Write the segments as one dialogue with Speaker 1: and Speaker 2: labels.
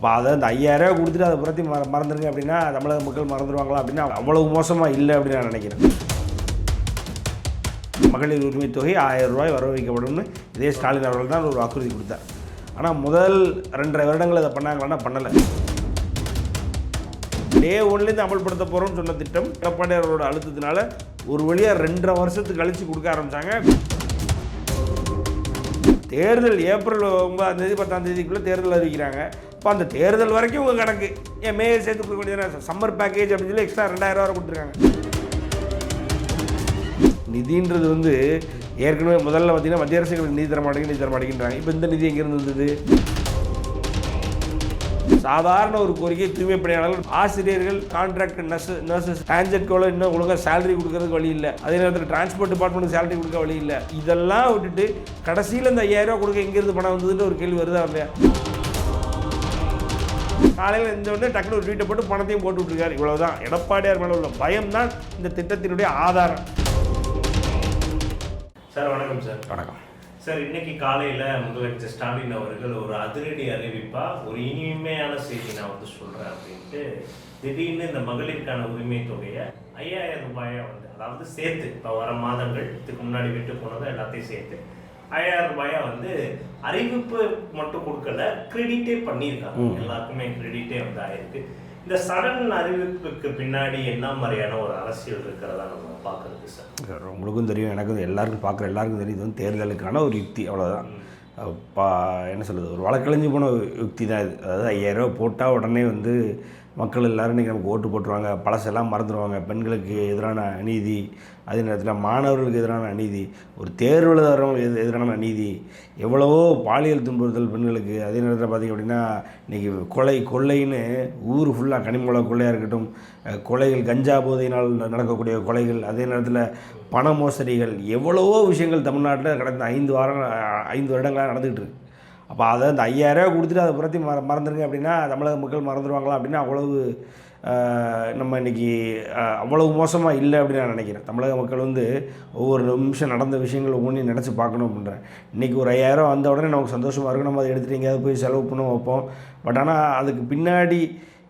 Speaker 1: அப்போ அதை அந்த ஐயாயிரம் கொடுத்துட்டு அதை புறத்தி மற மறந்துருங்க அப்படின்னா தமிழக மக்கள் மறந்துடுவாங்களா அப்படின்னா அவ்வளவு மோசமாக இல்லை அப்படின்னு நான் நினைக்கிறேன். மகளிர் உரிமை தொகை ஆயிரம் ரூபாய் வர வைக்கப்படும்னு இதே ஸ்டாலின் அவர்கள் தான் ஒரு வாக்குறுதி கொடுத்தார். ஆனால் முதல் ரெண்டரை வருடங்கள் அதை பண்ணாங்களான்னா பண்ணலை. டே ஒன்லேருந்து அமல்படுத்த போகிறோம்னு சொன்ன திட்டம் எடப்பாடி அவரோட அழுத்தத்தினால ஒரு வழியாக ரெண்டரை வருஷத்துக்கு கழித்து கொடுக்க ஆரம்பித்தாங்க தேர்தல் ஏப்ரல் ஒன்பதாம் தேதி பத்தாம் தேதிக்குள்ளே தேர்தல் அறிவிக்கிறாங்க. இப்போ அந்த தேர்தல் வரைக்கும் உங்கள் கணக்கு. ஏன் மே சேர்த்து கொடுக்க வேண்டியது சம்மர் பேக்கேஜ் அப்படின்னு சொல்லி எக்ஸ்ட்ரா ரெண்டாயிரம் ரூபா கொடுத்துருக்காங்க. நிதின்றது வந்து ஏற்கனவே முதல்ல பார்த்தீங்கன்னா மத்திய அரசு நிதி தர மாட்டேங்குது நிதி தர மாட்டேங்கிறாங்க இப்போ இந்த நிதி எங்கேருந்து வந்தது? சாதாரண ஒரு கோரிக்கை தூய்மை பணியாளர்கள் ஆசிரியர்கள் கான்ட்ராக்ட் நர்ஸ் நர்சஸ் டிரான்ஜெட்கோல இன்னும் ஒழுங்காக சேலரி கொடுக்கறதுக்கு வழி இல்லை. அதே நேரத்தில் டிரான்ஸ்போர்ட் டிபார்ட்மெண்ட் சேலரி கொடுக்க வழி இல்லை. இதெல்லாம் விட்டுட்டு கடைசியில் இந்த ஐயாயிரம் ரூபா கொடுக்க எங்கேருந்து பணம் வந்ததுன்னு ஒரு கேள்வி வருதா இல்லையா? காலையில் இந்த உடனே டக்குனு ஒரு ட்வீட்டை போட்டு பணத்தையும் போட்டு விட்டுருக்காரு. இவ்வளவுதான். எடப்பாடியார் மேலே உள்ள பயம் தான் இந்த திட்டத்தினுடைய ஆதாரம்.
Speaker 2: சார் வணக்கம் சார்.
Speaker 1: வணக்கம்.
Speaker 2: சார் இன்னைக்கு காலையில முதலமைச்சர் ஸ்டாலின் அவர்கள் ஒரு அதிரடி அறிவிப்பா ஒரு இனிமையான செய்தி நான் வந்து சொல்றேன் அப்படின்ட்டு திடீர்னு இந்த மகளிருக்கான உரிமை தொகையை ஐயாயிரம் ரூபாயா வந்து அதாவது சேர்த்து இப்போ வர மாதங்கள் இதுக்கு முன்னாடி விட்டு போனதை எல்லாத்தையும் சேர்த்து ஐயாயிரம் ரூபாயா வந்து அறிவிப்பு மட்டும் கொடுக்கல கிரெடிட்டே பண்ணியிருக்காங்க. எல்லாருக்குமே கிரெடிட்டே வந்து ஆயிருக்கு. இந்த சடன் அறிவிப்புக்கு பின்னாடி என்ன மாதிரியான ஒரு அரசியல் இருக்கிறதா நம்ம பார்க்கறது சார்
Speaker 1: உங்களுக்கும் தெரியும் எனக்கும் எல்லாருக்கும் பார்க்குற எல்லாருக்கும் தெரியும். இது வந்து தேர்தலுக்கான ஒரு யுக்தி அவ்வளோதான் பா என்ன சொல்கிறது ஒரு வழக்கழிஞ்சு போன யுக்தி தான் இது. அதாவது ஐயாயிரம் போட்டால் உடனே வந்து மக்கள் எல்லாரும் இன்றைக்கி நமக்கு ஓட்டு போட்டுருவாங்க. பழசெல்லாம் மறந்துடுவாங்க பெண்களுக்கு எதிரான அநீதி அதே நேரத்தில் மாணவர்களுக்கு எதிரான அநீதி ஒரு தேர்வில் எழுதுறவங்களுக்கு எது எதிரான அநீதி எவ்வளவோ பாலியல் துன்புறுத்தல் பெண்களுக்கு அதே நேரத்தில் பார்த்திங்க அப்படின்னா இன்றைக்கி கொலை கொள்ளைன்னு ஊர் ஃபுல்லாக கனிமூல கொள்ளையாக இருக்கட்டும் கொலைகள் கஞ்சா போதையினால் நடக்கக்கூடிய கொலைகள் அதே நேரத்தில் பண மோசடிகள் எவ்வளவோ விஷயங்கள் தமிழ்நாட்டில் கடந்த ஐந்து வாரம் ஐந்து வருடங்களாக நடந்துகிட்டு இருக்கு. அப்போ அதை அந்த ஐயாயிரரூவா கொடுத்துட்டு அதை புறத்தி மற மறந்துடுங்க அப்படின்னா தமிழக மக்கள் மறந்துடுவாங்களா அப்படின்னா அவ்வளவு நம்ம இன்றைக்கி அவ்வளவு மோசமாக இல்லை அப்படின்னு நான் நினைக்கிறேன். தமிழக மக்கள் வந்து ஒவ்வொரு நிமிஷம் நடந்த விஷயங்கள் ஒவ்வொன்றையும் நினச்சி பார்க்கணும் அப்படின்றேன் இன்றைக்கி ஒரு ஐயாயிரம் வந்த உடனே நமக்கு சந்தோஷமாக இருக்கும். நம்ம அதை எடுத்துகிட்டு எங்கேயாவது போய் செலவு பண்ண வைப்போம். பட் ஆனால் அதுக்கு பின்னாடி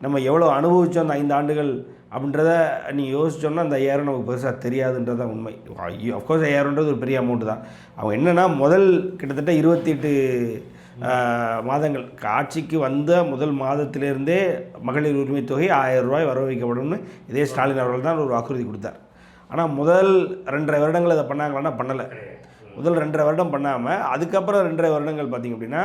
Speaker 1: நம்ம எவ்வளோ அனுபவித்தோம் அந்த ஐந்து ஆண்டுகள் அப்படின்றத நீங்கள் யோசிச்சோன்னா அந்த ஐயாயிரம் நமக்கு பெருசாக தெரியாதுன்றது தான் உண்மை அஃப்கோர்ஸ் ஐயாயிரம்ன்றது ஒரு பெரிய அமௌண்ட்டு தான். அவங்க என்னென்னா முதல் கிட்டத்தட்ட இருபத்தி எட்டு மாதங்கள். ஆட்சிக்கு வந்த முதல் மாதத்திலிருந்தே மகளிர் உரிமை தொகை ஆயிரம் ரூபாய் வர வைக்கப்படும்னு இதே ஸ்டாலின் அவர்கள் தான் ஒரு வாக்குறுதி கொடுத்தார். ஆனால் முதல் ரெண்டரை வருடங்கள் அதை பண்ணாங்களான்னா பண்ணலை. முதல் ரெண்டரை வருடம் பண்ணாமல் அதுக்கப்புறம் ரெண்டரை வருடங்கள் பார்த்திங்க அப்படின்னா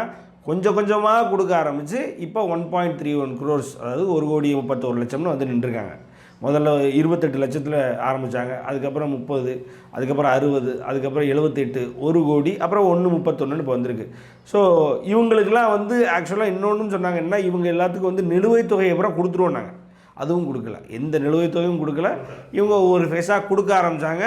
Speaker 1: கொஞ்சம் கொஞ்சமாக கொடுக்க ஆரம்பித்து இப்போ one point three one crores அதாவது ஒரு கோடி முப்பத்தோரு லட்சம்னு வந்து நின்றுருக்காங்க. முதல்ல இருபத்தெட்டு லட்சத்தில் ஆரம்பித்தாங்க அதுக்கப்புறம் முப்பது அதுக்கப்புறம் அறுபது அதுக்கப்புறம் எழுபத்தெட்டு ஒரு கோடி அப்புறம் ஒன்று முப்பத்தொன்றுன்னு இப்போ வந்திருக்கு. ஸோ இவங்களுக்கெல்லாம் வந்து ஆக்சுவலாக இன்னொன்றுன்னு சொன்னாங்க என்ன இவங்க எல்லாத்துக்கும் வந்து நிலுவைத் தொகையை அப்புறம் கொடுத்துருவோம் நாங்கள் அதுவும் கொடுக்கல. எந்த நிலுவைத் தொகையும் கொடுக்கல. இவங்க ஒவ்வொரு ஃபேஸாக கொடுக்க ஆரம்பித்தாங்க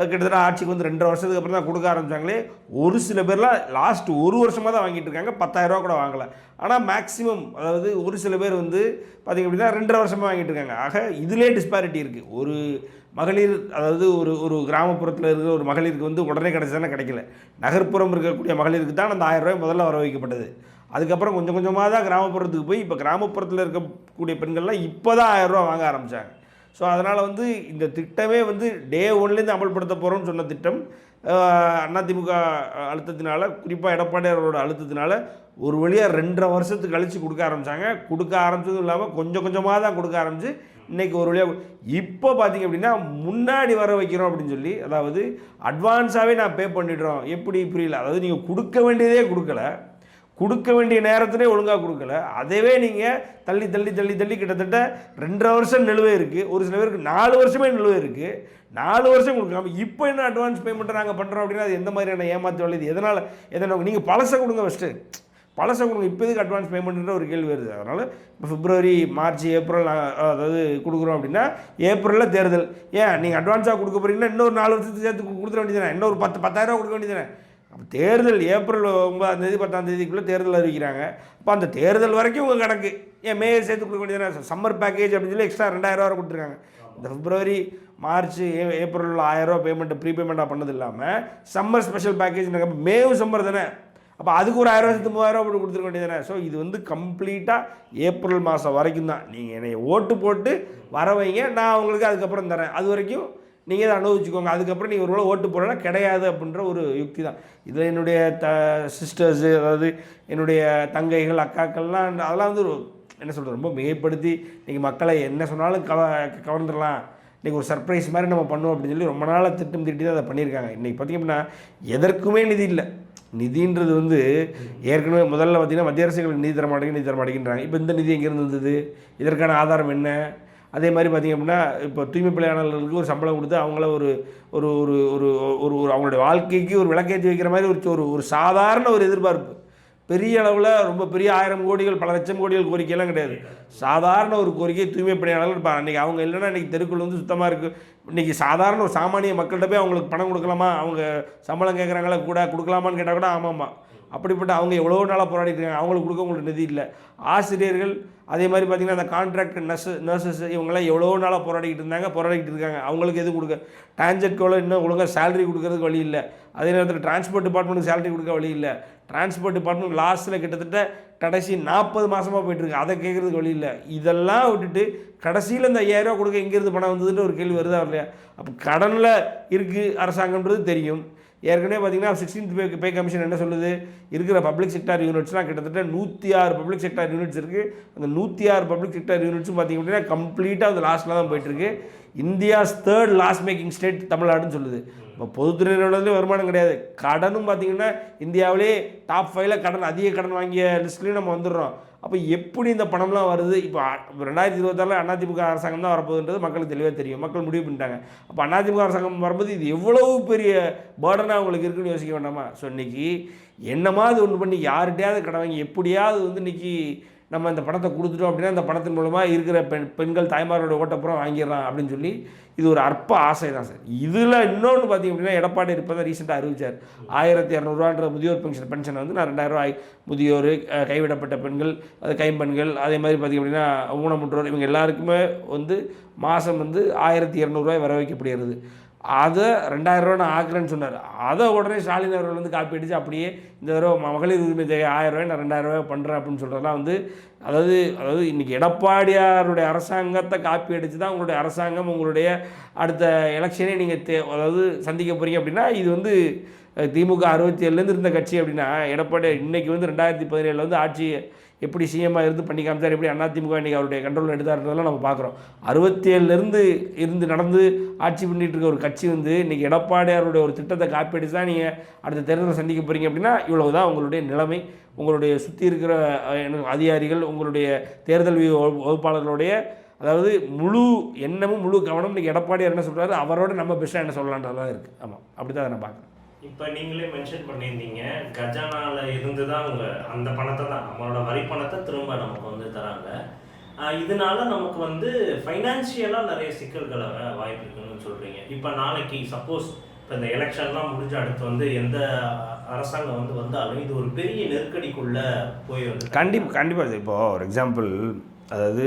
Speaker 1: கிட்டத்தட்ட ஆட்சிக்கு வந்து ரெண்டரை வருஷத்துக்கு அப்புறம் தான் கொடுக்க ஆரம்பிச்சாங்களே. ஒரு சில பேர்லாம் லாஸ்ட் ஒரு வருஷமாக தான் வாங்கிட்டு இருக்காங்க. பத்தாயிரரூவா கூட வாங்கலை. ஆனால் மேக்ஸிமம் அதாவது ஒரு சில பேர் வந்து பார்த்திங்க அப்படின்னா ரெண்டரை வருஷமாக வாங்கிட்டு இருக்காங்க. ஆக இதிலே டிஸ்பாரிட்டி இருக்குது ஒரு மகளிர் அதாவது ஒரு ஒரு கிராமப்புறத்தில் இருக்கிற ஒரு மகளிருக்கு வந்து உடனே கிடைச்சதுன்னா கிடைக்கல. நகர்ப்புறம் இருக்கக்கூடிய மகளிருக்கு தான் அந்த ஆயிரம் ரூபாய் முதல்ல வர வைக்கப்பட்டது. அதுக்கப்புறம் கொஞ்சம் கொஞ்சமாக தான் கிராமப்புறத்துக்கு போய் இப்போ கிராமப்புறத்தில் இருக்கக்கூடிய பெண்கள்லாம் இப்போ தான் ஆயிரம் ரூபா வாங்க ஆரம்பித்தாங்க ஸோ அதனால் வந்து இந்த திட்டமே வந்து டே ஒன்லேருந்து அமல்படுத்த போகிறோம்னு சொன்ன திட்டம். அஹ், அதிமுக அழுத்தத்தினால குறிப்பாக எடப்பாடியாரோட அழுத்தத்தினால ஒரு வழியாக ரெண்டரை வருஷத்துக்கு கழித்து கொடுக்க ஆரம்பித்தாங்க கொடுக்க ஆரம்பிச்சதும் இல்லாமல் கொஞ்சம் கொஞ்சமாக தான் கொடுக்க ஆரம்பிச்சு இன்றைக்கி ஒரு வழியாக இப்போ பார்த்தீங்க அப்படின்னா முன்னாடி வர வைக்கிறோம் அப்படின்னு சொல்லி அதாவது அட்வான்ஸாகவே நான் பே பண்ணிடுறோம். எப்படி புரியல? அதாவது நீங்கள் கொடுக்க வேண்டியதே கொடுக்கல. கொடுக்க வேண்டிய நேரத்திலே ஒழுங்காக கொடுக்கல. அதவே நீங்கள் தள்ளி தள்ளி தள்ளி தள்ளி கிட்டத்தட்ட ரெண்டரை வருஷம் நிலுவை இருக்குது ஒரு சில பேருக்கு நாலு வருஷமே நிலுவை இருக்குது நாலு வருஷம் கொடுக்காம இப்போ என்ன அட்வான்ஸ் பேமெண்ட்டை நாங்கள் பண்ணுறோம் அப்படின்னா அது எந்த மாதிரியான ஏமாத்து வழி இது? எதனால் எதனால் நீங்கள் பழசை கொடுங்க ஃபஸ்ட்டு பழசை கொடுங்க. இப்போ இதுக்கு அட்வான்ஸ் பேமெண்ட்ன்ற ஒரு கேள்வி வருது. அதனால் இப்போ பிப்ரவரி மார்ச் ஏப்ரல் அதாவது கொடுக்குறோம் அப்படின்னா ஏப்ரலில் தேர்தல். ஏன்? நீங்கள் அட்வான்ஸாக கொடுக்க போகிறீங்கன்னா இன்னொரு நாலு வருஷத்துக்கு சேர்த்து கொடுத்துட வேண்டியதானே இன்னொரு பத்து பத்தாயிரரூவா கொடுக்க வேண்டியதானே அப்போ தேர்தல் ஏப்ரல் ஒன்பதாம் தேதி பத்தாம் தேதிக்குள்ளே தேர்தல் அறிவிக்கிறாங்க. அப்போ அந்த தேர்தல் வரைக்கும் உங்கள் கணக்கு. ஏன் மே சேர்த்து கொடுக்க வேண்டியதானே சம்மர் பேக்கேஜ் அப்படின்னு சொல்லி எக்ஸ்ட்ரா ரெண்டாயிரம் ரூபா கொடுத்துருக்காங்க. இந்த பிப்ரவரி மார்ச் ஏ ஏப்ரலில் ஆயிரரூவா பேமெண்ட்டு ப்ரீபேமெண்ட்டாக பண்ணது இல்லாமல் சம்மர் ஸ்பெஷல் பேக்கேஜ் மேவும் சம்மர் தானே. அப்போ அதுக்கு ஒரு ஆயிரம் சேர்த்து மூவாயிரம் அப்படி கொடுத்துருக்க வேண்டியதானே ஸோ இது வந்து கம்ப்ளீட்டாக ஏப்ரல் மாதம் வரைக்கும் தான். நீங்கள் என்னை ஓட்டு போட்டு வர வைங்க நான் உங்களுக்கு அதுக்கப்புறம் தரேன். அது வரைக்கும் நீங்கள் அதை அனுபவிச்சுக்கோங்க. அதுக்கப்புறம் நீங்கள் ஒரு ஓட்டு போடலாம் கிடையாது அப்படின்ற ஒரு யுக்தி தான். இதில் என்னுடைய த சிஸ்டர்ஸு அதாவது என்னுடைய தங்கைகள் அக்காக்கள்லாம் அதெல்லாம் வந்து ஒரு- என்ன சொல்கிறது ரொம்ப மிகைப்படுத்தி நீங்கள் மக்களை என்ன சொன்னாலும் கவ கவர்ந்துடலாம். இன்றைக்கி ஒரு சர்ப்ரைஸ் மாதிரி நம்ம பண்ணுவோம் அப்படின்னு சொல்லி ரொம்ப நாளாக திட்டம் திட்டி தான் அதை பண்ணியிருக்காங்க. இன்றைக்கி பார்த்திங்க எதற்குமே நிதி இல்லை. நிதின்றது வந்து ஏற்கனவே முதல்ல பார்த்திங்கன்னா மத்திய அரசுகளுக்கு நிதி தர மாட்டேங்குது நிதி தர மாட்டேங்கிறாங்க இப்போ இந்த நிதி எங்கேருந்து வந்தது? இதற்கான ஆதாரம் என்ன? அதே மாதிரி பார்த்திங்க அப்படின்னா இப்போ தூய்மை பணியாளர்களுக்கு ஒரு சம்பளம் கொடுத்து அவங்கள ஒரு ஒரு ஒரு ஒரு ஒரு ஒரு அவங்களுடைய வாழ்க்கைக்கு ஒரு விளக்கேற்றி வைக்கிற மாதிரி ஒரு ஒரு ஒரு சாதாரண ஒரு எதிர்பார்ப்பு. பெரிய அளவில் ரொம்ப பெரிய ஆயிரம் கோடிகள் பல லட்சம் கோடிகள் கோரிக்கையெல்லாம் கிடையாது. சாதாரண ஒரு கோரிக்கை தூய்மை பணியாளர்கள் இப்போ அன்றைக்கி அவங்க இல்லைன்னா இன்றைக்கி தெருக்குள் வந்து சுத்தமாக இருக்குது இன்றைக்கி சாதாரண ஒரு சாமானிய மக்கள்கிட்ட போய் அவங்களுக்கு பணம் கொடுக்கலாமா? அவங்க சம்பளம் கேட்குறாங்களா கூட கொடுக்கலாமான்னு கேட்டால் கூட ஆமாம்மா. அப்படிப்பட்ட அவங்க எவ்வளோ நாளாக போராடிட்டு இருக்காங்க. அவங்களுக்கு கொடுக்க உங்களுக்கு நிதி இல்லை. ஆசிரியர்கள் அதே மாதிரி பார்த்திங்கன்னா அந்த கான்ட்ராக்ட் நர்ஸ் நர்சஸ் இவங்கெல்லாம் எவ்வளோ நாளாக போராடிக்கிட்டு இருந்தாங்க போராடிக்கிட்டு இருக்காங்க. அவங்களுக்கு எதுவும் கொடுக்க? டான்ஜெட்கோல இன்னும் ஒழுங்காக சேலரி கொடுக்கறதுக்கு வழி இல்லை. அதே நேரத்தில் டிரான்ஸ்போர்ட் டிபார்ட்மெண்ட்டுக்கு சேலரி கொடுக்க வழி இல்லை. டிரான்ஸ்போர்ட் டிபார்ட்மெண்ட் லாஸ்ட்டில் கிட்டத்தட்ட கடைசி நாற்பது மாதமாக போயிட்டுருக்கு அதை கேட்குறதுக்கு வழி இல்லை. இதெல்லாம் விட்டுட்டு கடைசியில் இந்த ஐயாயிரரூவா கொடுக்க எங்கேருந்து பணம் வந்ததுன்னு ஒரு கேள்வி வருதா இல்லையா? அப்போ கடனில் இருக்குது அரசாங்கன்றது தெரியும். ஏற்கனவே பார்த்தீங்கன்னா சிக்ஸ்டீன்த் பே பே கமிஷன் என்ன சொல்லுது? இருக்கிற பப்ளிக் செக்டார் யூனிட்ஸ்லாம் கிட்டத்தட்ட நூற்றி ஆறு பப்ளிக் செக்டார் யூனிட்ஸ் இருக்குது அந்த நூற்றி ஆறு பப்ளிக் செக்டார் யூனிட்ஸும் பார்த்திங்க அப்படின்னா கம்ப்ளீட்டாக அந்த லாஸ்ட்டில் தான் போயிட்டுருக்கு. India's third loss making state தமிழ்நாடுன்னு சொல்லுது. இப்போ பொதுத்துறை நிறுவனத்துலேயும் வருமானம் கிடையாது. கடனும் பார்த்தீங்கன்னா இந்தியாவிலே டாப் ஃபைவ்ல கடன் அதிக கடன் வாங்கிய லிஸ்ட்லேயும் நம்ம வந்துடுறோம். அப்போ எப்படி இந்த பணம்லாம் வருது? இப்போ ரெண்டாயிரத்தி இருபத்தாறில் அதிமுக அரசாங்கம் தான் வரப்போகுதுன்றது மக்களுக்கு தெளிவாக தெரியும். மக்கள் முடிவு பண்ணிட்டாங்க. அப்போ அதிமுக அரசாங்கம் வரும்போது இது எவ்வளவு பெரிய பேர்டனாக அவங்களுக்கு இருக்குன்னு யோசிக்க வேண்டாமா? ஸோ இன்றைக்கி என்னமாவது ஒன்று பண்ணி யார்கிட்டையாவது கடன் வாங்கி எப்படியாவது வந்து இன்னைக்கு நம்ம இந்த பணத்தை கொடுத்துட்டோம் அப்படின்னா இந்த பணத்தின் மூலமாக இருக்கிற பெண் பெண்கள் தாய்மாரோட ஓட்டப்புறம் வாங்கிடலாம் அப்படின்னு சொல்லி இது ஒரு அற்ப ஆசை தான் சார். இதில் இன்னொன்று பார்த்தீங்க அப்படின்னா எடப்பாடி இருப்பதை ரீசெண்டாக அறிவிச்சார். ஆயிரத்தி இரநூறுவான்ற முதியோர் பென்ஷன் பென்ஷனை வந்து நான் ரெண்டாயிரம் முதியோர் கைவிடப்பட்ட பெண்கள் அது கைம்பெண்கள் அதே மாதிரி பார்த்திங்க அப்படின்னா ஊனமுற்றோர் இவங்க எல்லாருக்குமே வந்து மாதம் வந்து ஆயிரத்தி இரநூறுவாய் வர வைக்கப்படுகிறது. அதை ரெண்டாயிரம் ரூபா நான் ஆக்குறேன்னு சொன்னார். அதை உடனே ஸ்டாலின் அவர்கள் வந்து காப்பி அடித்து அப்படியே இந்த தடவை மகளிர் உரிமை தொகை ஆயிரம் ரூபாய் நான் ரெண்டாயிரம் ரூபாய் பண்ணுறேன் அப்படின்னு சொல்கிறதெல்லாம் வந்து அதாவது அதாவது இன்றைக்கி எடப்பாடியாருடைய அரசாங்கத்தை காப்பி அடித்து தான் உங்களுடைய அரசாங்கம் உங்களுடைய அடுத்த எலெக்ஷனே நீங்கள் தே அதாவது சந்திக்க போகிறீங்க அப்படின்னா இது வந்து திமுக அறுபத்தி ஏழுலேருந்து இருந்த கட்சி அப்படின்னா எடப்பாடி இன்றைக்கி வந்து ரெண்டாயிரத்தி பதினேழில் வந்து ஆட்சி எப்படி சிஎம்மாக இருந்து பண்ணி காமிச்சார் எப்படி அதிமுக இன்றைக்கி அவருடைய கண்ட்ரோல் எடுத்தாருன்றதெல்லாம் நம்ம பார்க்குறோம். அறுபத்தி ஏழுலேருந்து இருந்து நடந்து ஆட்சி பண்ணிகிட்டு இருக்க ஒரு கட்சி வந்து இன்றைக்கி எடப்பாடியாருடைய ஒரு திட்டத்தை காப்பி தான் நீங்கள் அடுத்த தேர்தலை சந்திக்க போகிறீங்க அப்படின்னா இவ்வளவு தான் உங்களுடைய நிலைமை. உங்களுடைய சுற்றி இருக்கிற அதிகாரிகள் உங்களுடைய தேர்தல் வகுப்பாளர்களுடைய அதாவது முழு எண்ணமும் முழு கவனம் இன்றைக்கி எடப்பாடியார் என்ன சொல்கிறாரு அவரோட நம்ம பெஸ்ட்டாக என்ன சொல்லலான்றதான் இருக்குது ஆமாம் அப்படி தான் நான் பார்க்குறேன்.
Speaker 2: இப்போ நீங்களே மென்ஷன் பண்ணியிருந்தீங்க கஜானால இருந்து தான் அவங்க அந்த பணத்தை தான் நம்மளோட வரி பணத்தை திரும்ப நமக்கு வந்து தராங்க. இதனால நமக்கு வந்து ஃபைனான்சியலாக நிறைய சிக்கல்கள் வர வாய்ப்பு இருக்குன்னு சொல்கிறீங்க இப்போ நாளைக்கு சப்போஸ் இப்போ இந்த எலெக்ஷன்லாம் முடிஞ்ச அடுத்து வந்து எந்த அரசாங்கம் வந்து வந்தாலும் இது ஒரு பெரிய நெருக்கடிக்குள்ள போய் வந்து
Speaker 1: கண்டிப்பாக கண்டிப்பாக இப்போது ஒரு எக்ஸாம்பிள் அதாவது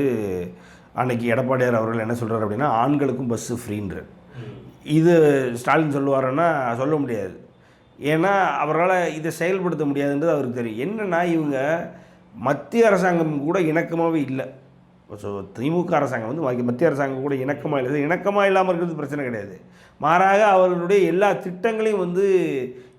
Speaker 1: அன்னைக்கு எடப்பாடியார் அவர்கள் என்ன சொல்கிறார் அப்படின்னா ஆண்களுக்கும் பஸ்ஸு ஃப்ரீன்ற
Speaker 2: ம்.
Speaker 1: இது ஸ்டாலின் சொல்லுவாருன்னா சொல்ல முடியாது. ஏன்னா அவரால் இதை செயல்படுத்த முடியாதுன்றது அவருக்கு தெரியும். என்னென்னா இவங்க மத்திய அரசாங்கம் கூட இணக்கமாகவே இல்லை. ஸோ திமுக அரசாங்கம் வந்து மத்திய- மத்திய அரசாங்கம் கூட இணக்கமாக இல்லை. இணக்கமாக இல்லாமல் இருக்கிறது பிரச்சனை கிடையாது. மாறாக அவர்களுடைய எல்லா திட்டங்களையும் வந்து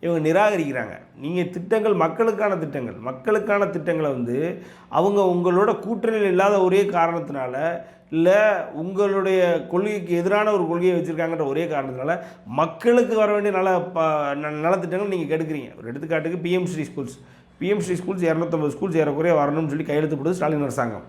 Speaker 1: இவங்க நிராகரிக்கிறாங்க. நீங்கள் திட்டங்கள் மக்களுக்கான திட்டங்கள். மக்களுக்கான திட்டங்களை வந்து அவங்க உங்களோட கூட்டணியில் இல்லாத ஒரே காரணத்தினால இல்லை உங்களுடைய கொள்கைக்கு எதிரான ஒரு கொள்கையை வச்சுருக்காங்கன்ற ஒரே காரணத்தினால மக்களுக்கு வர வேண்டிய நல ப ந- நலத்திட்டங்கள் நீங்கள் கெடுக்கிறீங்க. ஒரு எடுத்துக்காட்டுக்கு PM Shri schools PM Shri schools இரநூத்தம்பது ஸ்கூல்ஸ் ஏறக்குறைய வரணும்னு சொல்லி கையெழுத்து போடுது ஸ்டாலின் அரசாங்கம்.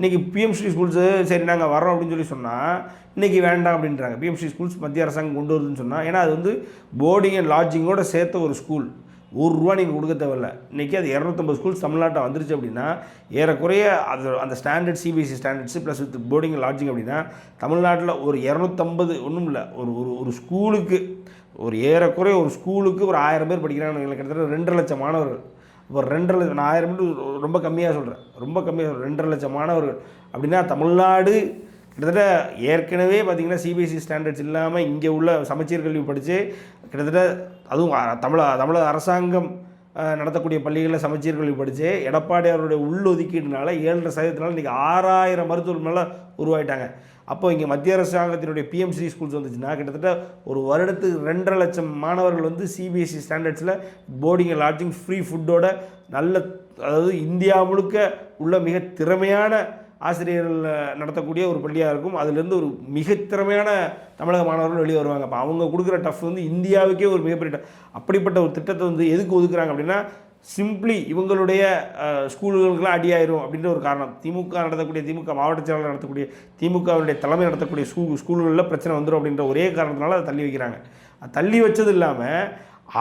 Speaker 1: இன்றைக்கி பிஎம்ஸ்ரீ ஸ்கூல்ஸு சரி நாங்கள் வரோம் அப்படின்னு சொல்லி சொன்னால் இன்றைக்கி வேண்டாம் அப்படின்றாங்க. பிஎம்ஸ்ரீ ஸ்கூல்ஸ் மத்திய அரசாங்கம் கொண்டு வருதுன்னு சொன்னால் ஏன்னா அது வந்து போர்டிங் அண்ட் லாட்ஜிங்கோடு சேர்த்த ஒரு ஸ்கூல் ஒரு ரூபா நீங்கள் கொடுக்க தேவையில்ல. இன்றைக்கி அது இரநூத்தம்பது ஸ்கூல்ஸ் தமிழ்நாட்டில் வந்துருச்சு அப்படின்னா ஏறக்குறைய அது அந்த standard CBSE standards plus with boarding lodging அப்படின்னா தமிழ்நாட்டில் ஒரு இரநூத்தம்பது ஒன்றும் இல்லை. ஒரு ஒரு ஒரு ஸ்கூலுக்கு ஒரு ஏறக்குறைய ஒரு ஸ்கூலுக்கு ஒரு ஆயிரம் பேர் படிக்கிறாங்க கிட்டத்தட்ட ரெண்டரை லட்சம் மாணவர்கள். இப்போ ரெண்டரை லட்சம் நான் ஆயிரம் ரொம்ப கம்மியாக சொல்கிறேன் ரொம்ப கம்மியாக சொல்கிறேன் ரெண்டரை லட்சம் மாணவர்கள். அப்படின்னா தமிழ்நாடு கிட்டத்தட்ட ஏற்கனவே பார்த்திங்கன்னா சிபிஎஸ்சி ஸ்டாண்டர்ட்ஸ் இல்லாமல் இங்கே உள்ள சமச்சீர் கல்வி படித்து கிட்டத்தட்ட அதுவும் தமிழ தமிழக அரசாங்கம் நடத்தக்கூடிய பள்ளிகளில் சமச்சீர் கல்வி படித்து எடப்பாடியாருடைய உள்ளொதுக்கீடுனால ஏழரை சதவீதத்தினால இன்றைக்கி ஆறாயிரம் மருத்துவர் மேலே உருவாயிட்டாங்க. அப்போ இங்கே மத்திய அரசாங்கத்தினுடைய பிஎம்சி ஸ்கூல்ஸ் வந்துச்சுன்னா கிட்டத்தட்ட ஒரு வருடத்துக்கு ரெண்டரை லட்சம் மாணவர்கள் வந்து சிபிஎஸ்சி ஸ்டாண்டர்ட்ஸில் போர்டிங் லாட்ஜிங் ஃப்ரீ ஃபுட்டோட நல்ல அதாவது இந்தியா முழுக்க உள்ள மிக திறமையான ஆசிரியர்கள் நடத்தக்கூடிய ஒரு பள்ளியாக இருக்கும். அதுலேருந்து ஒரு மிக திறமையான தமிழக மாணவர்கள் வெளியே வருவாங்க. அப்போ அவங்க கொடுக்குற டஃப் வந்து இந்தியாவுக்கே ஒரு மிகப்பெரிய அப்படிப்பட்ட ஒரு திட்டத்தை வந்து எதுக்கு ஒதுக்குறாங்க அப்படின்னா சிம்பிளி இவங்களுடைய ஸ்கூல்களுக்கெல்லாம் அடியாயிரும் அப்படின்ற ஒரு காரணம். திமுக நடத்தக்கூடிய திமுக மாவட்ட செயலாளர் நடத்தக்கூடிய திமுகவுடைய தலைமை நடத்தக்கூடிய ஸ்கூல் ஸ்கூல்களில் பிரச்சனை வந்துடும் அப்படின்ற ஒரே காரணத்தினால அதை தள்ளி வைக்கிறாங்க. தள்ளி வச்சது இல்லாமல்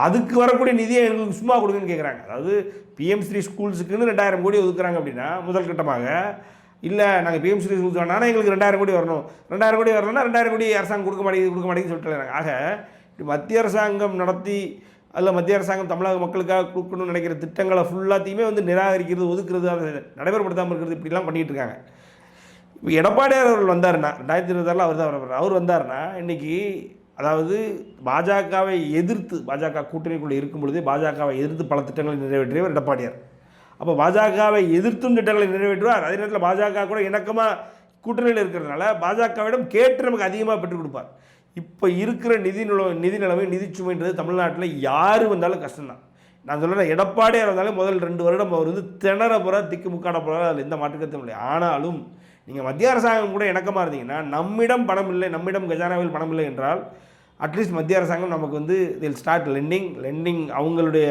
Speaker 1: அதுக்கு வரக்கூடிய நிதியை எங்களுக்கு சும்மா கொடுங்கன்னு கேட்குறாங்க அதாவது பிஎம் ஸ்ரீ ஸ்கூல்ஸுக்குன்னு ரெண்டாயிரம் கோடி ஒதுக்குறாங்க அப்படின்னா முதல் கட்டமாக இல்லை நாங்கள் பிஎம் ஸ்ரீ ஸ்கூல்ஸ் வேணாலும் எங்களுக்கு ரெண்டாயிரம் கோடி வரணும். ரெண்டாயிரம் கோடி வரணும்னா ரெண்டாயிரம் கோடி அரசாங்கம் கொடுக்க மாட்டேங்குது கொடுக்க மாட்டேங்குதுன்னு சொல்லிட்டு ஆக மத்திய அரசாங்கம் நடத்தி அதில் மத்திய அரசாங்கம் தமிழக மக்களுக்காக கொடுக்கணும்னு நினைக்கிற திட்டங்களை ஃபுல்லாத்தையுமே வந்து நிராகரிக்கிறது ஒதுக்குறது அதை நடைமுறைப்படுத்தாமல் இருக்கிறது இப்படிலாம் பண்ணிகிட்டு இருக்காங்க. இப்போ எடப்பாடியார் அவர்கள் வந்தார்னா ரெண்டாயிரத்தி இருபத்தாறில் அவர் தான் வர அவர் வந்தாருன்னா இன்றைக்கி அதாவது பாஜகவை எதிர்த்து பாஜக கூட்டணிக்குள்ளே இருக்கும் பொழுதே பாஜகவை எதிர்த்து பல திட்டங்களை நிறைவேற்றியவர் எடப்பாடியார். அப்போ பாஜகவை எதிர்த்தும் திட்டங்களை நிறைவேற்றுவார். அதே நேரத்தில் பாஜக கூட இணக்கமாக கூட்டணியில் இருக்கிறதுனால பாஜகவிடம் கேட்டு நமக்கு அதிகமாக பெற்றுக் கொடுப்பார். இப்போ இருக்கிற நிதி நில நிதி நிலைமை நிதிச்சுமைன்றது தமிழ்நாட்டில் யார் வந்தாலும் கஷ்டம்தான். நான் சொல்கிறேன் எடப்பாடியாக இருந்தாலும் முதல் ரெண்டு வருடம் அவர் வந்து திணற போகிற திக்கு முக்காட போகிறார் அதில் எந்த மாற்றுக்கத்தும் இல்லை. ஆனாலும் நீங்கள் மத்திய அரசாங்கம் கூட இணக்கமாக இருந்தீங்கன்னா நம்மிடம் பணம் இல்லை நம்மிடம் கஜானாவில் பணம் இல்லை என்றால் அட்லீஸ்ட் மத்திய அரசாங்கம் நமக்கு வந்து இதில் ஸ்டார்ட் லெண்டிங் லெண்டிங் அவங்களுடைய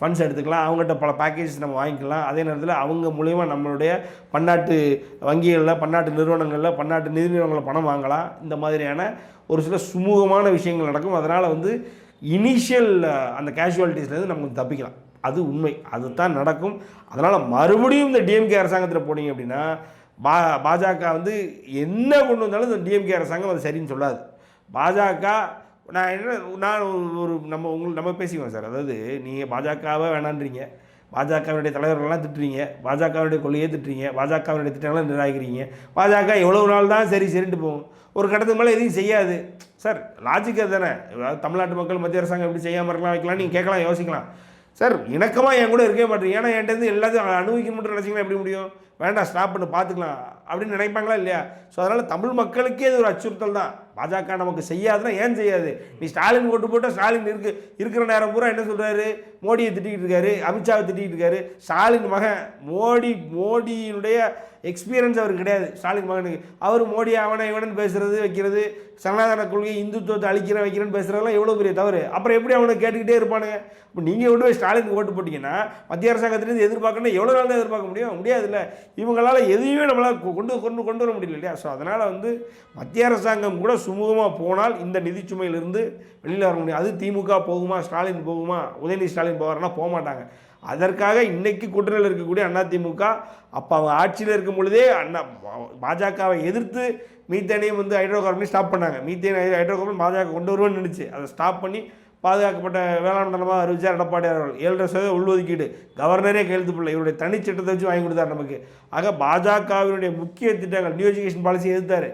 Speaker 1: ஃபண்ட்ஸ் எடுத்துக்கலாம் அவங்ககிட்ட பல பேக்கேஜஸ் நம்ம வாங்கிக்கலாம். அதே நேரத்தில் அவங்க மூலயமா நம்மளுடைய பன்னாட்டு வங்கிகளில் பன்னாட்டு நிறுவனங்களில் பன்னாட்டு நிதி நிறுவனங்களில் பணம் வாங்கலாம். இந்த மாதிரியான ஒரு சில சுமூகமான விஷயங்கள் நடக்கும். அதனால் வந்து இனிஷியல் அந்த கேஷுவாலிட்டிஸ்லேருந்து நம்ம தப்பிக்கலாம். அது உண்மை. அதுதான் நடக்கும். அதனால் மறுபடியும் இந்த டிஎம்கே அரசாங்கத்தில் போனீங்க அப்படின்னா பா பாஜக வந்து என்ன கொண்டு வந்தாலும் இந்த டிஎம்கே அரசாங்கம் அது சரின்னு சொல்லாது. பாஜக நான் என்ன நான் ஒரு- நம்ம உங்களுக்கு நம்ம பேசிக்குவோம் சார். அதாவது நீங்கள் பாஜகவை வேணான்றீங்க. பாஜகவினுடைய தலைவர்கள்லாம் திட்டுறீங்க. பாஜகவினுடைய கொள்கையை திட்டுறீங்க. பாஜகவினுடைய திட்டங்களை நிராகரிக்கிறீங்க. பாஜக எவ்வளோ நாள் தான் சரி சரின்ட்டு போகும். ஒரு கட்டத்துக்கு மேலே எதையும் செய்யாது. சார் லாஜிக் தானே தமிழ்நாட்டு மக்கள் மத்திய அரசாங்கம் எப்படி செய்யாமல் இருக்கலாம் வைக்கலாம் நீங்கள் கேட்கலாம் யோசிக்கலாம். சார் இணக்கமாக என் கூட இருக்கவே மாட்டேங்க. ஏன்னா என்கிட்ட எல்லாத்தையும் அனுபவிக்க மட்டும் நினச்சிங்கன்னா எப்படி முடியும்? வேண்டாம் ஸ்டாப் பண்ணி பார்த்துக்கலாம் அப்படின்னு நினைப்பாங்களா இல்லையா? ஸோ அதனால் தமிழ் மக்களுக்கே இது ஒரு அச்சுறுத்தல் தான். பாஜக நமக்கு செய்யாதுன்னா ஏன் செய்யாது? நீ ஸ்டாலின் ஓட்டு போட்டால் ஸ்டாலின் இருக்கு இருக்கிற நேரம் பூரா என்ன சொல்கிறாரு மோடியை திட்டிக்கிட்டு இருக்காரு அமித்ஷாவை திட்டிக்கிட்டு இருக்காரு. ஸ்டாலின் மகன் மோடி மோடியினுடைய எக்ஸ்பீரியன்ஸ் அவருக்கு கிடையாது. ஸ்டாலின் மகனுக்கு. அவர் மோடி அவனை இவனன் பேசுறது வைக்கிறது சனாதன கொள்கை இந்துத்துவத்தை அழிக்கிறேன் வைக்கிறேன்னு பேசுறதெல்லாம் எவ்வளோ பெரிய தவறு? அப்புறம் எப்படி அவனை கேட்டுக்கிட்டே இருப்பானுங்க? இப்போ நீங்கள் கொண்டு போய் ஸ்டாலின் ஓட்டு போட்டிங்கன்னா மத்திய அரசாங்கத்திலேருந்து எதிர்பார்க்கணும் எவ்வளோ நாள் தான் எதிர்பார்க்க முடியும்? முடியாது இல்லை இவங்களால் எதையுமே நம்மளால் கொண்டு கொண்டு கொண்டு வர முடியல இல்லையா? ஸோ அதனால் வந்து மத்திய அரசாங்கம் கூட சுமூகமாக போனால் இந்த நிதி சுமையிலிருந்து வெளியில் வர முடியும். அது திமுக போகுமா ஸ்டாலின் போகுமா உதயநிதி ஸ்டாலின் போவார்னா போக மாட்டாங்க அதற்காக இன்னைக்கு கூட்டணியில் இருக்கக்கூடிய அண்ணா திமுக அப்போ அவங்க ஆட்சியில் இருக்கும் பொழுதே அண்ணா பாஜகவை எதிர்த்து மீத்தேனையும் வந்து ஹைட்ரோ கார்பனையும் ஸ்டாப் பண்ணாங்க. மீத்தேன் ஹைட்ரோ கார்பன் பாஜக கொண்டு வருவோம்னு நினச்சி. அதை ஸ்டாப் பண்ணி பாதுகாக்கப்பட்ட வேளாண் தளமாக அறிவிச்சார் எடப்பாடி அவர்கள். ஏழரை சதவீத உள்ஒதுக்கீடு. கவர்னரே கையெழுத்து பிள்ளை இவருடைய தனிச்சட்டத்தை வச்சு வாங்கி கொடுத்தார் நமக்கு. ஆக பாஜகவினுடைய முக்கிய திட்டங்கள் நியூ எஜுகேஷன் பாலிசி எதிர்த்தார்.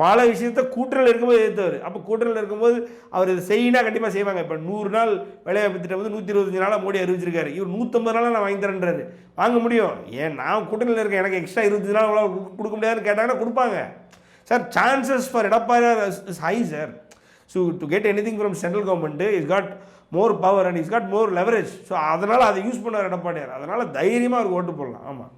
Speaker 1: பல விஷயத்த கூட்டணியில் இருக்கும்போது எதிர்த்தவர். அப்போ கூட்டணியில் இருக்கும்போது அவர் இதை செய்யினா கண்டிப்பாக செய்வாங்க. இப்போ நூறு நாள் வேலைவாய்ப்பு திட்டம் வந்து நூற்றி இருபத்தஞ்சு நாளாக மோடி அறிவிச்சிருக்காரு. இவர் நூற்றம்பது நாளாக நான் வாங்கி தரேன்றாரு. வாங்க முடியும். ஏன் நான் கூட்டணியில் இருக்கேன். எனக்கு எக்ஸ்ட்ரா இருபத்தஞ்சு நாள் கொடுக்க- முடியாதுன்னு கேட்டாங்கன்னா கொடுப்பாங்க. சார் சான்சஸ் ஃபார் எடப்பாடியார் is high sir so to get any thing from central government is got more power and is got more leverage so அதனால் அதை யூஸ் பண்ணார் எடப்பாடியார். அதனால் தைரியமாக அவருக்கு ஓட்டு போடலாம். ஆமாம்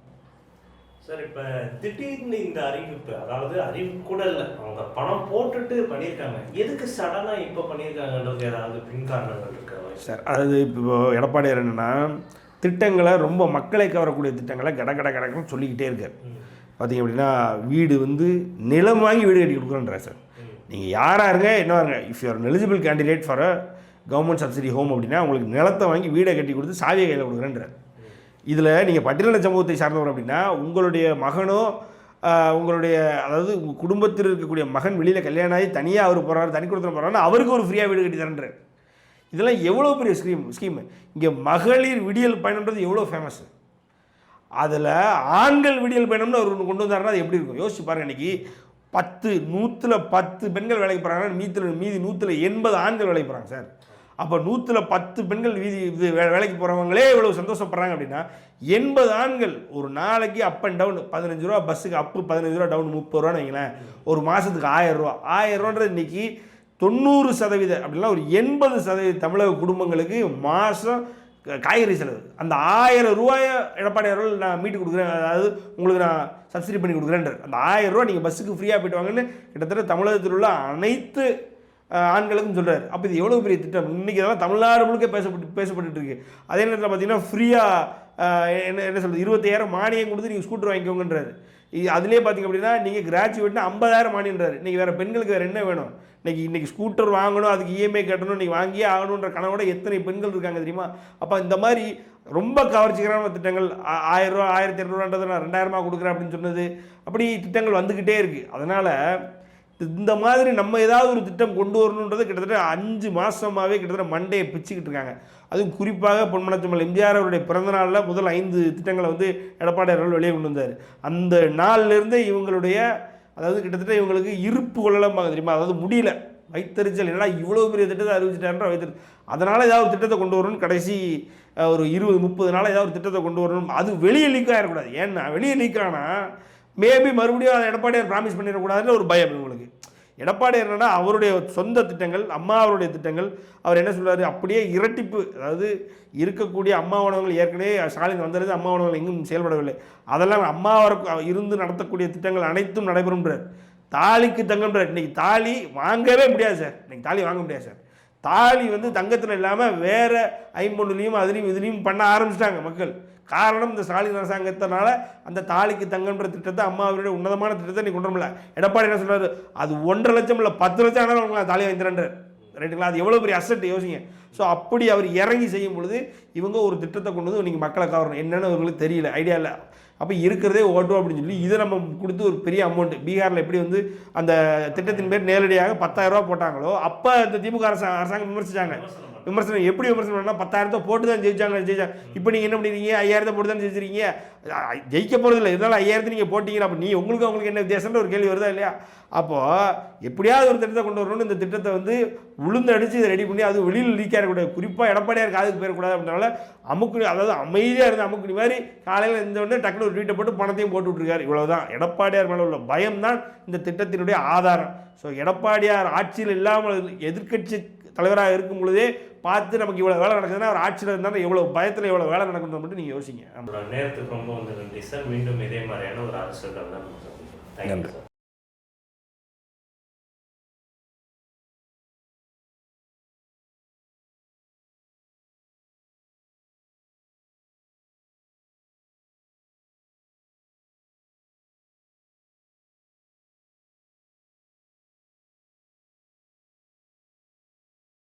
Speaker 2: சார் இப்ப திடீர்னு இந்த அறிவிப்பு அதாவது அறிவிப்பு கூட இல்லை அவங்க பணம் போட்டுட்டு பண்ணியிருக்காங்க. எதுக்கு சடனா இப்ப பண்ணியிருக்காங்கன்றது ஏதாவது பின் காரணங்கள் இருக்கா?
Speaker 1: சார் அது இப்போ எடப்பாடியார் என்னென்னா திட்டங்களை ரொம்ப மக்களை கவரக்கூடிய திட்டங்களை கட கட கடக்கன்னு சொல்லிக்கிட்டே இருக்கார். பார்த்தீங்க அப்படின்னா வீடு வந்து நிலம் வாங்கி வீடு கட்டி கொடுக்குறேன்றா சார். நீங்கள் யாராக இருங்க என்ன இருங்க if you're eligible candidate for a government subsidy home அப்படின்னா உங்களுக்கு நிலத்தை வாங்கி வீடை கட்டி கொடுத்து சாவியை கையில் கொடுக்குறேன்றார். இதில் நீங்கள் பட்டியலின சமூகத்தை சார்ந்தவர் அப்படின்னா உங்களுடைய மகனோ உங்களுடைய அதாவது உங்கள் குடும்பத்தில் இருக்கக்கூடிய மகன் வெளியில் கல்யாணம் ஆகி தனியாக அவர் போகிறாரு தனி கொடுத்துட்டு போகிறாருன்னா அவருக்கு ஒரு ஃப்ரீயாக வீடு கட்டி தரேன்றார் இதெல்லாம் எவ்வளோ பெரிய ஸ்கீம் ஸ்கீமு இங்கே மகளிர் விடியல் பயணம்ன்றது எவ்வளோ ஃபேமஸ் அதில் ஆண்கள் விடியல் பயணம்னு அவர் ஒன்று கொண்டு வந்தாருன்னா அது எப்படி இருக்கும்? யோசிச்சு பாருங்கள் இன்றைக்கி பத்து நூற்றில் பத்து பெண்கள் வேலைக்கு போகிறாங்கன்னா மீத்தில் மீதி நூற்றில் எண்பது ஆண்கள் வேலைக்கு போகிறாங்க சார். அப்போ நூற்றில் பத்து பெண்கள் வீதி இது வேலைக்கு போகிறவங்களே இவ்வளோ சந்தோஷப்படுறாங்க அப்படின்னா எண்பது ஆண்கள் ஒரு நாளைக்கு அப் அண்ட் டவுன் பதினஞ்சு ரூபா பஸ்ஸுக்கு அப்பு பதினஞ்சு ரூபா டவுன் முப்பது ரூபான்னு வைங்களேன். ஒரு மாதத்துக்கு ஆயிரம் ரூபா. ஆயிரம் ரூபான்றது இன்னைக்கு தொண்ணூறு சதவீத அப்படின்னா ஒரு எண்பது சதவீத தமிழக குடும்பங்களுக்கு மாதம் காய்கறி செலவு. அந்த ஆயிரம் ரூபாயை எடப்பாடி அவர்கள் நான் மீட்டு கொடுக்குறேன். அதாவது உங்களுக்கு நான் சப்சிடி பண்ணி கொடுக்குறேன்றார். அந்த ஆயிரம் ரூபா நீங்கள் பஸ்ஸுக்கு ஃப்ரீயாக போயிட்டு வாங்கன்னு கிட்டத்தட்ட தமிழகத்தில் உள்ள அனைத்து ஆண்களுக்கும் சொல்கிறார் அப்போ இது எவ்வளோ பெரிய திட்டம்? இன்றைக்கி இதெல்லாம் தமிழ்நாடு முழுக்க பேசப்பட்டு பேசப்பட்டு இருக்கு அதே நேரத்தில் பார்த்தீங்கன்னா ஃப்ரீயாக என்ன என்ன சொல்கிறது இருபத்தாயிரம் மானியம் கொடுத்து நீங்கள் ஸ்கூட்டர் வாங்கிக்கோங்கன்றாரு. இது அதுலேயே பார்த்தீங்க அப்படின்னா நீங்கள் கிராஜுவேட்னா ஐம்பதாயிரம் மானியன்றாரு. இன்றைக்கி வேறு பெண்களுக்கு வேறு என்ன வேணும்? இன்றைக்கி இன்றைக்கி ஸ்கூட்டர் வாங்கணும் அதுக்கு இஎம்ஐ கட்டணும் நீங்கள் வாங்கியே ஆகணுன்ற கனவோட எத்தனை பெண்கள் இருக்காங்க தெரியுமா? அப்போ இந்த மாதிரி ரொம்ப கவர்ச்சிகரமான திட்டங்கள் ஆயிரம் ரூபா ஆயிரத்தி இரநூறுவான்றது நான் ரெண்டாயிரமா கொடுக்குறேன் அப்படின்னு சொன்னது அப்படி திட்டங்கள் வந்துக்கிட்டே இருக்குது அதனால் இந்த மாதிரி நம்ம ஏதாவது ஒரு திட்டம் கொண்டு வரணுன்றது கிட்டத்தட்ட அஞ்சு மாதமாகவே கிட்டத்தட்ட மண்டையை பிச்சுக்கிட்டு இருக்காங்க. அதுவும் குறிப்பாக பொன்மனச்சம்மல் எம்ஜிஆர் அவருடைய பிறந்தநாளில் முதல் ஐந்து திட்டங்களை வந்து எடப்பாடி அவர்கள் வெளியே கொண்டு வந்தார். அந்த நாள்லேருந்தே இவங்களுடைய அதாவது கிட்டத்தட்ட இவங்களுக்கு இருப்பு கொள்ளலம்பாங்க தெரியுமா? அதாவது முடியல. வைத்தறிச்சல். என்னடா இவ்வளோ பெரிய திட்டத்தை அறிவிச்சிட்டாருன்ற வைத்தறி அதனால் ஏதாவது ஒரு திட்டத்தை கொண்டு வரணும் கடைசி ஒரு இருபது முப்பது நாள் ஏதாவது ஒரு திட்டத்தை கொண்டு வரணும். அது வெளியே லீக்காக இருக்கக்கூடாது ஏன்னா வெளியே லீக் ஆனால் மேபி மறுபடியும் அதை எடப்பாடியார் ப்ராமிஸ் பண்ணிடக்கூடாதுன்னு ஒரு பயம் இவங்களுக்கு. எடப்பாடி என்னன்னா அவருடைய சொந்த திட்டங்கள் அம்மா அவருடைய திட்டங்கள் அவர் என்ன சொல்கிறாரு அப்படியே இரட்டிப்பு. அதாவது இருக்கக்கூடிய அம்மா உணவங்கள் ஏற்கனவே ஸ்டாலின் வந்தது அம்மா உணவங்கள் எங்கும் செயல்படவில்லை. அதெல்லாம் அம்மா அவருக்கு இருந்து நடத்தக்கூடிய திட்டங்கள் அனைத்தும் நடைபெறும்ன்றார் தாலிக்கு தங்கம்ன்றார் இன்னைக்கு தாலி வாங்கவே முடியாது சார். இன்னைக்கு தாலி வாங்க முடியாது சார். தாலி வந்து தங்கத்தில் இல்லாமல் வேறு ஐம்பொன்னுலையும் அதுலேயும் இதுலேயும் பண்ண ஆரம்பிச்சிட்டாங்க மக்கள். காரணம் இந்த ஸ்டாலின் அரசாங்கத்தினால அந்த தாலிக்கு தங்கன்ற திட்டத்தை அம்மா அவருடைய உன்னதமான திட்டத்தை நீ கொண்டு வரல எடப்பாடி என்ன சொல்றாரு? அது ஒன்றரை லட்சம் இல்லை பத்து லட்சம் ஆனாலும் உங்களுக்கு தாலி வாங்கித்தரேன்றார் ரைட்டுங்களா? அது எவ்வளோ பெரிய அசட் யோசிங்க. ஸோ அப்படி அவர் இறங்கி செய்யும் பொழுது இவங்க ஒரு திட்டத்தை கொண்டு வந்து நீங்கள் மக்களை கவரணும். என்னென்னு அவங்களுக்கு தெரியல ஐடியா இல்லை. அப்போ இருக்கிறதே ஓட்டும் அப்படின்னு சொல்லி இதை நம்ம கொடுத்து ஒரு பெரிய அமௌண்ட் பீகாரில் எப்படி வந்து அந்த திட்டத்தின் பேர் நேரடியாக பத்தாயிரரூபா போட்டாங்களோ அப்போ அந்த திமுக அரசாங்கம் விமர்சிச்சாங்க. விமர்சனம் எப்படி விமர்சனம் பண்ணால் பத்தாயிரத்தை போட்டு தான் ஜெயிச்சாங்க ஜெயிச்சாங்க இப்போ நீங்கள் என்ன பண்ணிருக்கீங்க ஐயாயிரத்தை போட்டு தான் ஜெயிச்சிருக்கீங்க ஜெயிக்க போகிறது இல்லை. இருந்தாலும் ஐயாயிரத்தை நீங்கள் போட்டிங்க அப்போ நீ உங்களுக்கு உங்களுக்கு என்ன வித்தியாசம்னு ஒரு கேள்வி வருதா இல்லையா? அப்போது எப்படியாவது ஒரு திட்டத்தை கொண்டு வரணும்னு இந்த திட்டத்தை வந்து உளுந்து அடித்து இதை ரெடி பண்ணி அது வெளியில் லீக் ஆகக்கூடாது குறிப்பாக எடப்பாடியார் காதுக்கு போயிடக்கூடாது அப்படினால அமுக்குனி அதாவது அமைதியாக இருந்த அமுக்குனி மாதிரி காலையில் இருந்த உடனே டக்குனு ஒரு ட்வீட்டை போட்டு பணத்தையும் போட்டு விட்ருக்காரு இவ்வளோதான் எடப்பாடியார் மேலே உள்ள பயம் தான் இந்த திட்டத்தினுடைய ஆதாரம். ஸோ எடப்பாடியார் ஆட்சியில் இல்லாமல் எதிர்க்கட்சி தலைவராக இருக்கும் பொழுதே பார்த்து நமக்கு இவ்வளோ வேலை நடக்குதுன்னா அவர் ஆட்சியில் இருந்தாலும் எவ்வளோ பயத்தில் எவ்வளோ வேலை நடக்குதுன்னு மட்டும் நீங்கள் யோசிங்க.
Speaker 2: நேரத்துக்கு ரொம்ப வந்து நன்றி சார் மீண்டும் இதே மாதிரியான ஒரு அரசியல்
Speaker 1: நன்றி.